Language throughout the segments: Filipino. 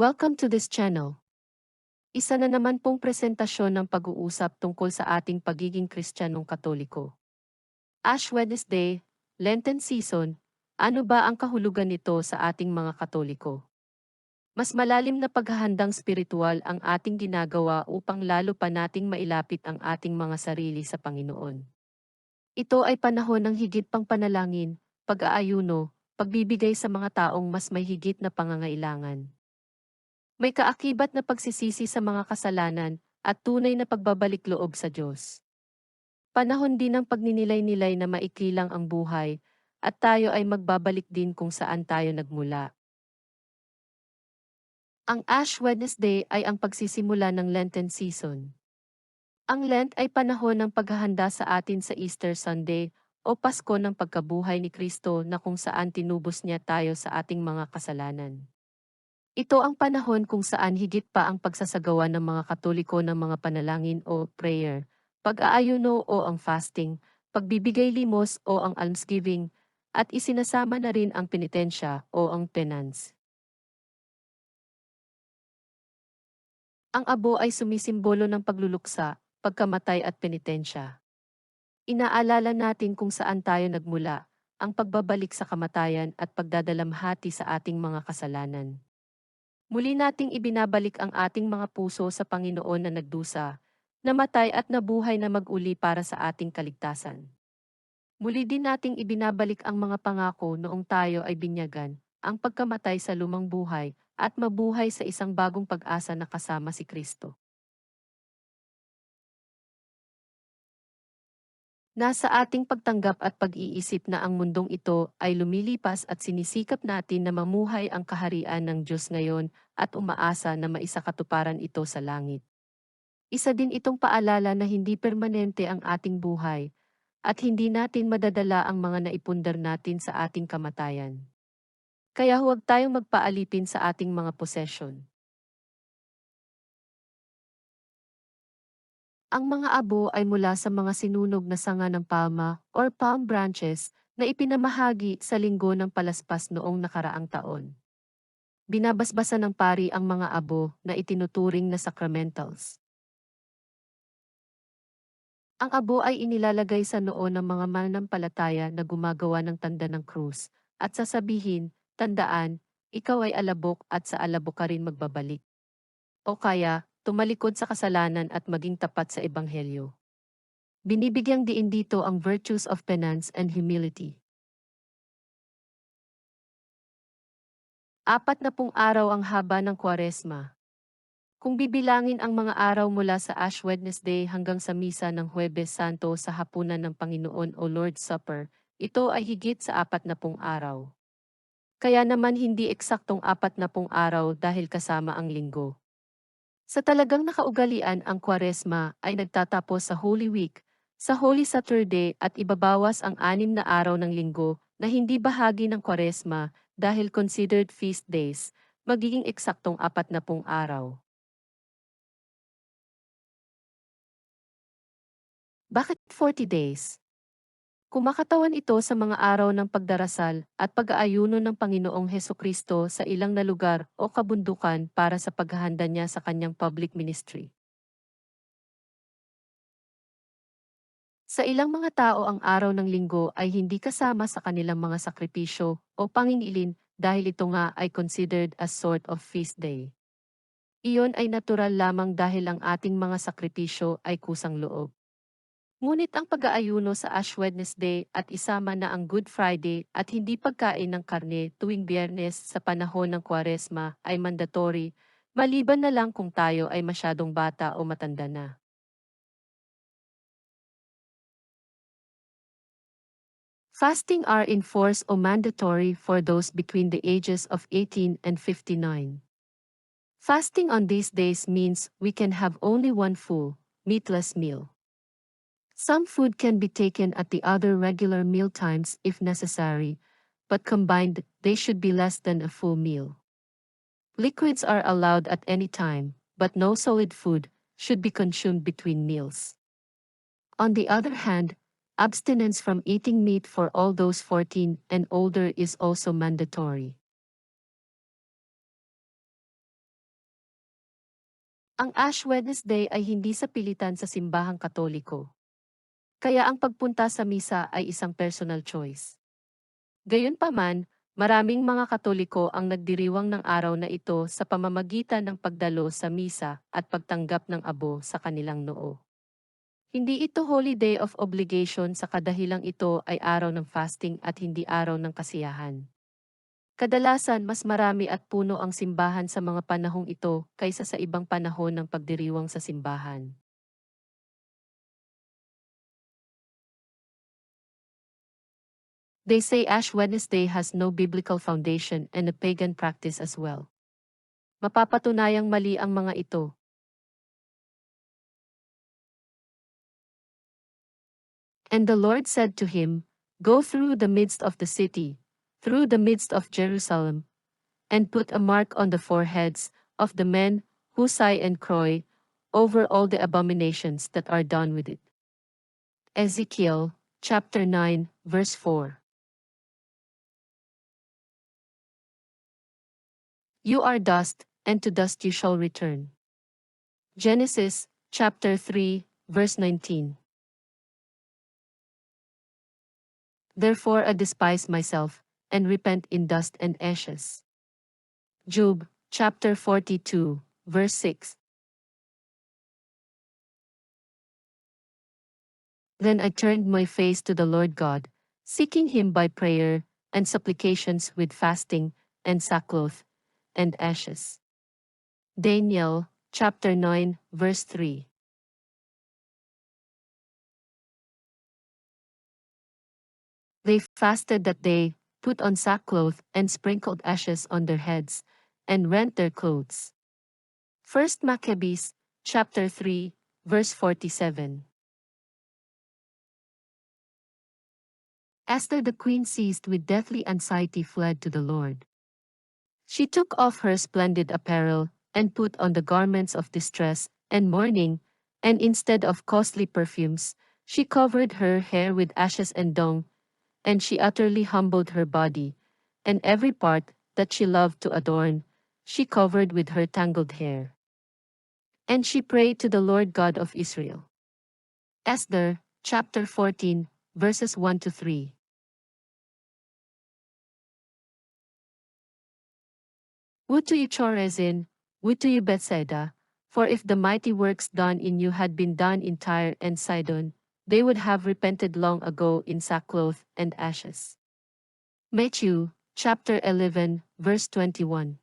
Welcome to this channel. Isa na naman pong presentasyon ng pag-uusap tungkol sa ating pagiging Kristiyanong Katoliko. Ash Wednesday, Lenten Season, ano ba ang kahulugan nito sa ating mga Katoliko? Mas malalim na paghahandang spiritual ang ating ginagawa upang lalo pa nating mailapit ang ating mga sarili sa Panginoon. Ito ay panahon ng higit pang panalangin, pag-aayuno, pagbibigay sa mga taong mas may higit na pangangailangan. May kaakibat na pagsisisi sa mga kasalanan at tunay na pagbabalik loob sa Diyos. Panahon din ng pagninilay-nilay na maikli lang ang buhay at tayo ay magbabalik din kung saan tayo nagmula. Ang Ash Wednesday ay ang pagsisimula ng Lenten season. Ang Lent ay panahon ng paghahanda sa atin sa Easter Sunday o Pasko ng pagkabuhay ni Kristo na kung saan tinubos niya tayo sa ating mga kasalanan. Ito ang panahon kung saan higit pa ang pagsasagawa ng mga Katoliko ng mga panalangin o prayer, pag-aayuno o ang fasting, pagbibigay limos o ang almsgiving, at isinasama na rin ang penitensya o ang penance. Ang abo ay sumisimbolo ng pagluluksa, pagkamatay at penitensya. Inaalala natin kung saan tayo nagmula, ang pagbabalik sa kamatayan at pagdadalamhati sa ating mga kasalanan. Muli nating ibinabalik ang ating mga puso sa Panginoon na nagdusa, namatay at nabuhay na maguli para sa ating kaligtasan. Muli din nating ibinabalik ang mga pangako noong tayo ay binyagan, ang pagkamatay sa lumang buhay, at mabuhay sa isang bagong pag-asa na kasama si Kristo. Nasa ating pagtanggap at pag-iisip na ang mundong ito ay lumilipas at sinisikap natin na mamuhay ang kaharian ng Diyos ngayon at umaasa na maisakatuparan ito sa langit. Isa din itong paalala na hindi permanente ang ating buhay at hindi natin madadala ang mga naipundar natin sa ating kamatayan. Kaya huwag tayong magpaalipin sa ating mga possession. Ang mga abo ay mula sa mga sinunog na sanga ng palma or palm branches na ipinamahagi sa linggo ng palaspas noong nakaraang taon. Binabasbasan ng pari ang mga abo na itinuturing na sacramentals. Ang abo ay inilalagay sa noo ng mga mananampalataya na gumagawa ng tanda ng krus at sasabihin, tandaan, ikaw ay alabok at sa alabok ka rin magbabalik. O kaya, tumalikod sa kasalanan at maging tapat sa Ebanghelyo. Binibigyang diin dito ang virtues of penance and humility. Apat na pung araw ang haba ng kwaresma. Kung bibilangin ang mga araw mula sa Ash Wednesday hanggang sa misa ng Huwebes Santo sa hapunan ng Panginoon o Lord's Supper, ito ay higit sa apat na pung araw. Kaya naman hindi eksaktong apat na pung araw dahil kasama ang linggo. Sa talagang nakaugalian ang kwaresma ay nagtatapos sa Holy Week, sa Holy Saturday at ibabawas ang anim na araw ng linggo na hindi bahagi ng kwaresma dahil considered feast days, magiging eksaktong apat na pung araw. Bakit 40 days? Kumakatawan ito sa mga araw ng pagdarasal at pag-aayuno ng Panginoong Heso Kristo sa ilang na lugar o kabundukan para sa paghahanda niya sa kanyang public ministry. Sa ilang mga tao ang araw ng linggo ay hindi kasama sa kanilang mga sakripisyo o pangingilin dahil ito nga ay considered as sort of feast day. Iyon ay natural lamang dahil ang ating mga sakripisyo ay kusang loob. Ngunit ang pag-aayuno sa Ash Wednesday at isama na ang Good Friday at hindi pagkain ng karne tuwing biyernes sa panahon ng kwaresma ay mandatory, maliban na lang kung tayo ay masyadong bata o matanda na. Fasting are in force or mandatory for those between the ages of 18 and 59. Fasting on these days means we can have only one full, meatless meal. Some food can be taken at the other regular meal times if necessary, but combined, they should be less than a full meal. Liquids are allowed at any time, but no solid food should be consumed between meals. On the other hand, abstinence from eating meat for all those 14 and older is also mandatory. Ang Ash Wednesday ay hindi sa pilitan sa simbahang katoliko. Kaya ang pagpunta sa misa ay isang personal choice. Gayunpaman, maraming mga katoliko ang nagdiriwang ng araw na ito sa pamamagitan ng pagdalo sa misa at pagtanggap ng abo sa kanilang noo. Hindi ito holiday of obligation sa kadahilang ito ay araw ng fasting at hindi araw ng kasiyahan. Kadalasan mas marami at puno ang simbahan sa mga panahong ito kaysa sa ibang panahon ng pagdiriwang sa simbahan. They say Ash Wednesday has no biblical foundation and a pagan practice as well. Mapapatunayang mali ang mga ito. And the Lord said to him, Go through the midst of the city, through the midst of Jerusalem, and put a mark on the foreheads of the men who sigh and cry over all the abominations that are done with it. Ezekiel chapter 9, verse 4. You are dust, and to dust you shall return. Genesis chapter 3, verse 19. Therefore I despise myself, and repent in dust and ashes. Job chapter 42, verse 6. Then I turned my face to the Lord God, seeking him by prayer and supplications with fasting and sackcloth and ashes. Daniel chapter 9, verse 3. They fasted that day put on sackcloth and sprinkled ashes on their heads, and rent their clothes. 1 Maccabees, chapter 3, verse 47. Esther the queen seized with deathly anxiety fled to the Lord. She took off her splendid apparel, and put on the garments of distress and mourning, and instead of costly perfumes, she covered her hair with ashes and dung, and she utterly humbled her body, and every part that she loved to adorn, she covered with her tangled hair. And she prayed to the Lord God of Israel. Esther, chapter 14, verses 1 to 3. Would to you Chorazin, would to you Bethsaida, for if the mighty works done in you had been done in Tyre and Sidon, they would have repented long ago in sackcloth and ashes. Matthew, chapter 11, verse 21.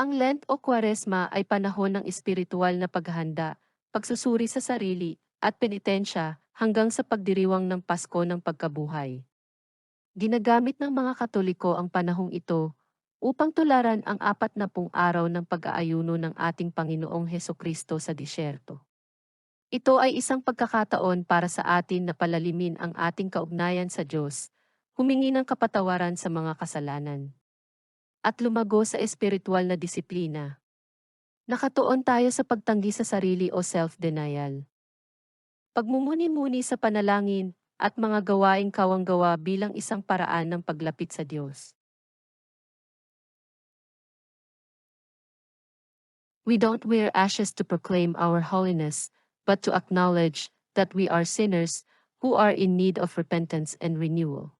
Ang Lent o Kwaresma ay panahon ng espiritual na paghahanda, pagsusuri sa sarili, at penitensya hanggang sa pagdiriwang ng Pasko ng pagkabuhay. Ginagamit ng mga Katoliko ang panahong ito upang tularan ang apat na pung araw ng pag-aayuno ng ating Panginoong Heso Kristo sa disyerto. Ito ay isang pagkakataon para sa atin na palalimin ang ating kaugnayan sa Diyos, humingi ng kapatawaran sa mga kasalanan, at lumago sa espiritual na disiplina. Nakatuon tayo sa pagtanggi sa sarili o self-denial. Pagmumuni-muni sa panalangin at mga gawaing kawanggawa bilang isang paraan ng paglapit sa Diyos. We don't wear ashes to proclaim our holiness, but to acknowledge that we are sinners who are in need of repentance and renewal.